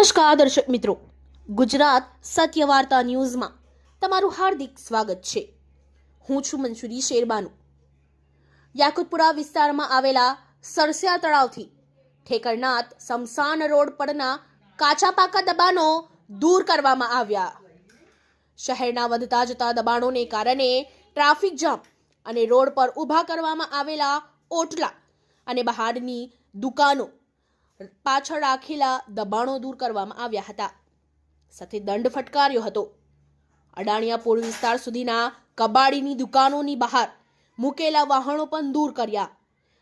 નમસ્કાર દર્શક મિત્રો. ગુજરાત સત્ય વાર્તા ન્યૂઝમાં તમારું હાર્દિક સ્વાગત છે. હું છું મંસૂરી શેરબાનુ. યાકુતપુરા વિસ્તારમાં આવેલા સરસિયા તળાવથી ઠેકરનાથ સમસાન રોડ પરના કાચા પાકા દબાણો દૂર કરવામાં આવ્યા. શહેરના વધતા જતા દબાણોને કારણે ટ્રાફિક જામ અને રોડ પર ઊભા કરવામાં આવેલા ઓટલા અને બહારની દુકાનો પાછળ રાખેલા દબાણો દૂર કરવામાં આવ્યા હતા. સાથે દંડ ફટકાર્યો હતો. અડાણિયા પોળ વિસ્તાર સુધીના કબાડીની દુકાનોની બહાર મૂકેલા વાહનો પણ દૂર કર્યા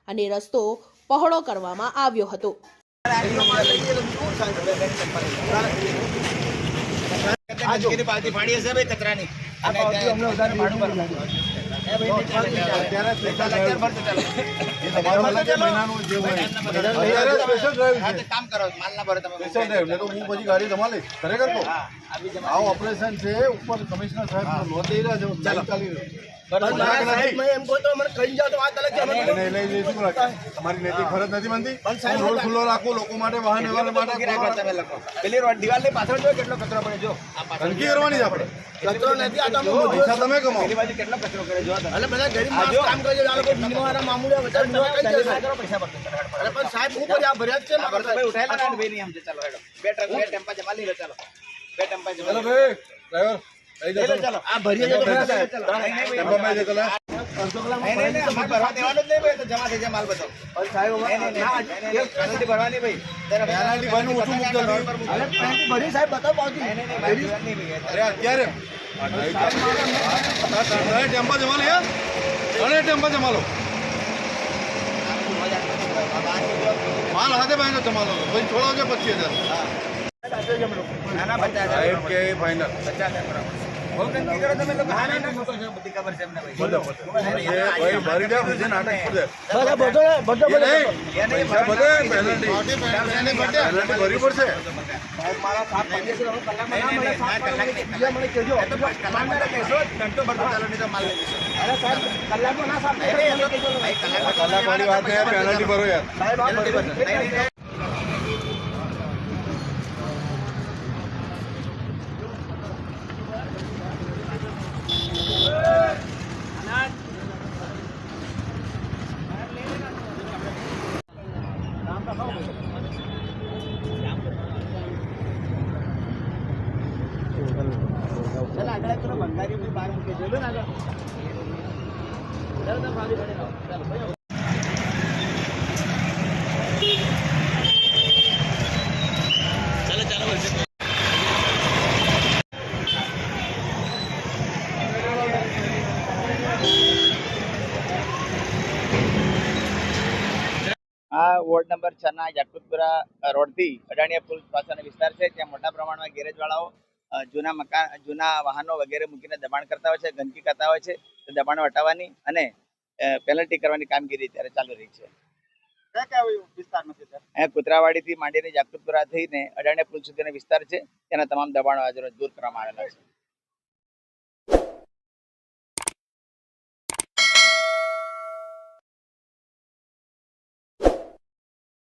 અને રસ્તો પહોળો કરવામાં આવ્યો હતો. આજની પાર્ટી ફાડી હશે ભાઈ કચરાની તો તો ખરેખર જમા. આ ઓપરેશન છે. ઉપર કમિશનર સાહેબ લોન લઈ રહ્યા છે. ચાલી. રહ્યું બરાબર. મજાક નથી. મેં એમ કહ્યું તો મને કહી જાઓ તો વાત અલગ છે. અમે તો- એને લઈ જઈશું રાખે. તમારી નૈતિક ફરજ નથી બનતી. રોડ ખુલ્લો રાખું લોકો માટે વાહન વ્યવહાર માટે. એક વાર તમે લખો. પેલી રોડ દિવાલની પાછળ જો કેટલો કચરો પડે જો. ધમકી કરવાની આપણે. કચરો નથી આ તો અમે જો, બધું- પૈસા તમે કમાઓ પેલી બાજુ કેટલો કચરો કરે જો તમે. બધા ગરીબ માણસ કામ કરે આ લોકો ભીમવાળા મામૂલિયા બધા તમે ભીમવા કઈ ધંધો જશે? કરો, પૈસા ભરતો ચલો, હેડો. અરે પણ સાહેબ હું આ ભર્યા છે ભાઈ ઉઠાયેલા ભાઈ નહીં સમજે ચાલો હેડો. બે ટ્રક બે ટેમ્પા જમા લઈ લો ચાલો. બે ટેમ્પા જમા ચલો ભાઈ. ડ્રાઈવર. આ તો ખરા સાહેબ. ભાઈ. ભાઈ, માલ ભાઈ. ભાઈ, ભાઈ. હાથે ભાઈને જમા લો. પછી છોડાવજો પચીસ હજાર. ના, ના, પચાસ સાહેબ પચાસ હજાર બરાબર. બહુ ગંદકી કરો તમે લોકો. હા, ના, ના, બધી ખબર છે એમને ભાઈ. બધો ભાઈ ભરી દે પછી નાટક કરી દે બધા બધો બધો એ બધો. નહીં પૈસા બધે પેનલ્ટી પેનલ્ટી ભરવી પડશે સાહેબ, મારા સાત પંદર છે. હવે કલાકમાં ના નહીં, મળે. નહીં, સાત ના, કલાક કલાક નહીં. બીજા મને કહેજો. એ તો પાંચ કલાકમાં તો કહેશો જ. ઘંટો ભરતો ચાલો નહીં તો માલ લઈ જશો. અરે સાહેબ, કલાકમાં ના સાત નહીં, નહીં, એ તો ભાઈ, કલાકમાં તો કલાક વાળી વાત પેનલ્ટી ભરો યાર સાહેબ, આ પેનલ્ટી બધું- ભરશો. નહીં, નહીં, નહીં. આ વોર્ડ નંબર છ ના યાકુતપુરા રોડથી અડાણીયા પુલ પાસેનો વિસ્તાર છે ત્યાં મોટા પ્રમાણમાં ગેરેજવાળાઓ જૂના મકાન જૂના વાહનો વગેરે મૂકીને દબાણ કરતા હોય છે ગંદકી કરતા હોય છે તો દબાણ હટાવવાની અને પેનલ્ટી કરવાની કામગીરી ત્યારે ચાલુ રહી છે. કુતરાવાડીથી માંડીને જાગૃતપુરા થઈને અડાણીયા પુલ સુધીનો વિસ્તાર છે તેના તમામ દબાણો આજે દૂર કરવામાં આવેલા છે.